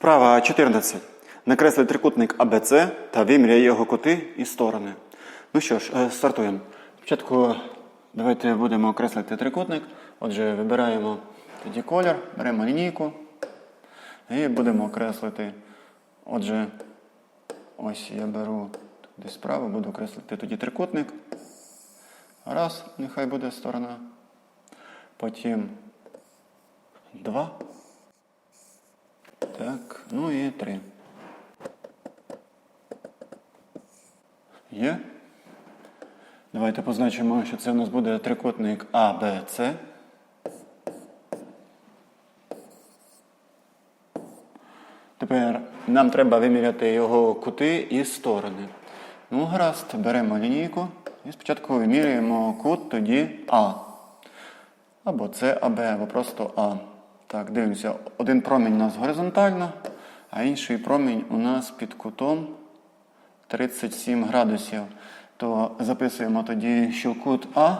Вправа 14. Накресли трикутник АБЦ та виміряй його кути і сторони. Ну що ж, е, стартуємо. Спочатку давайте будемо окреслити трикутник. Отже, вибираємо тоді колір, беремо лінійку і будемо окреслити. Отже, ось я беру десь справа, буду окреслити тоді трикутник. Раз, нехай буде сторона. Потім два. Так, ну і три. Є. Давайте позначимо, що це у нас буде трикутник С. Тепер нам треба виміряти його кути і сторони. Ну, гаразд, беремо лінійку і спочатку вимірюємо кут тоді А. Або С, АБ, або просто А. Так, дивимося, один промінь у нас горизонтально, а інший промінь у нас під кутом 37 градусів. То записуємо тоді, що кут А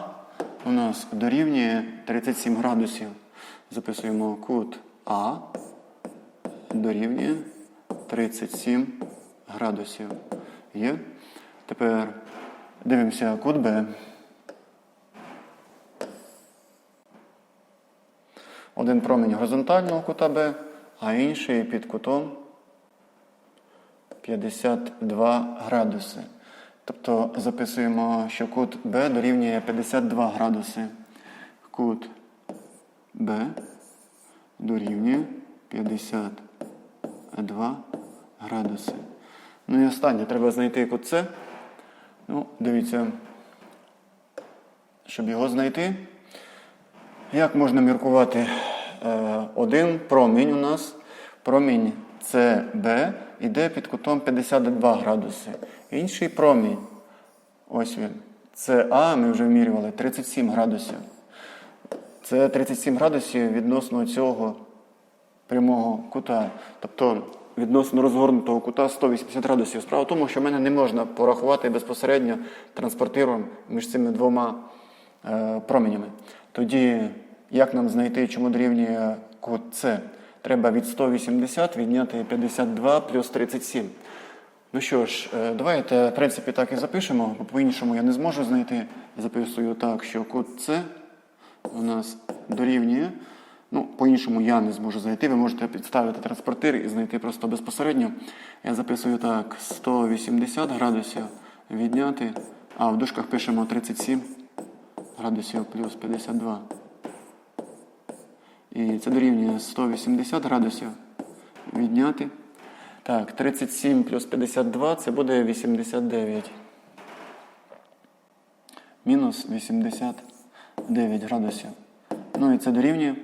у нас дорівнює 37 градусів. Записуємо кут А дорівнює 37 градусів. Є. Тепер дивимося кут Б. Один промінь горизонтального кута Б, а інший під кутом 52 градуси. Тобто записуємо, що кут Б дорівнює 52 градуси. Кут Б дорівнює 52 градуси. Ну і останнє, треба знайти кут С. Ну, дивіться, щоб його знайти. Як можна міркувати? Е, Один промінь у нас, промінь СБ, іде під кутом 52 градуси. Інший промінь, ось він, СА, ми вже вмірювали, 37 градусів. Це 37 градусів відносно цього прямого кута. Тобто відносно розгорнутого кута 180 градусів. Справа в тому, що в мене не можна порахувати безпосередньо транспортиром між цими двома променями. Тоді, як нам знайти, чому дорівнює кут С? Треба від 180 відняти 52 плюс 37. Ну що ж, е, давайте, в принципі, так і запишемо, бо по-іншому я не зможу знайти. Записую так, що кут С у нас дорівнює. Ну, по-іншому я не зможу знайти. Ви можете підставити транспортир і знайти просто безпосередньо. Я записую так: 180 градусів відняти. А в дужках пишемо 37 градусів плюс 52. І це дорівнює 180 градусів відняти. Так, 37 плюс 52 це буде 89. Мінус 89 градусів. Ну і це дорівнює.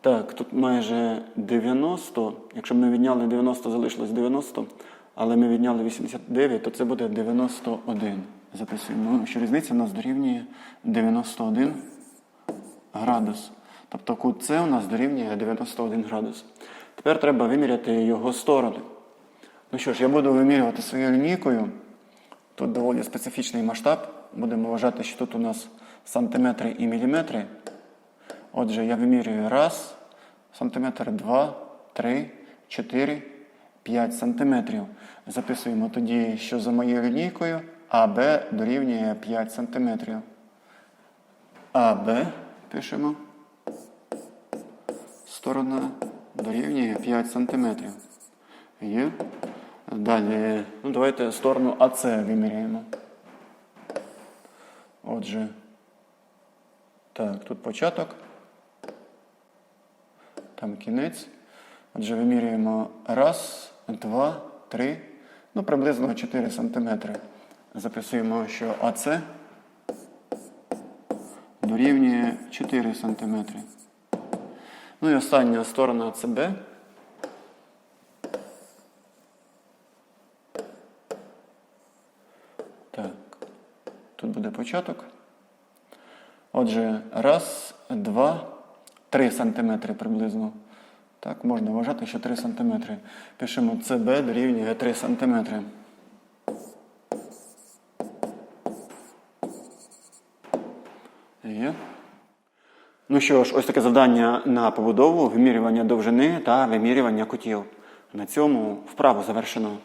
Так, тут майже 90. Якщо б ми відняли 90, залишилось 90, але ми відняли 89, то це буде 91. Записуємо, що різниця у нас дорівнює 91 градус. Тобто кут С у нас дорівнює 91 градус. Тепер треба виміряти його сторони. Ну що ж, я буду вимірювати своєю лінійкою. Тут доволі специфічний масштаб. Будемо вважати, що тут у нас сантиметри і міліметри. Отже, я вимірюю раз, сантиметр, два, три, чотири, п'ять сантиметрів. Записуємо тоді, що за моєю лінійкою АБ дорівнює 5 сантиметрів. АБ пишемо. Сторона дорівнює 5 сантиметрів. Є. Далі, ну давайте сторону АЦ виміряємо. Отже, так, тут початок. Там кінець. Отже, вимірюємо раз, два, три, ну приблизно 4 сантиметри. Записуємо, що АЦ дорівнює 4 сантиметри. Ну і остання сторона ЦБ. Так, тут буде початок. Отже, раз, два, три сантиметри приблизно. Так, можна вважати, що 3 сантиметри. Пишемо ЦБ дорівнює 3 сантиметри. Є. Ну що ж, ось таке завдання на побудову, вимірювання довжини та вимірювання кутів. На цьому вправу завершено.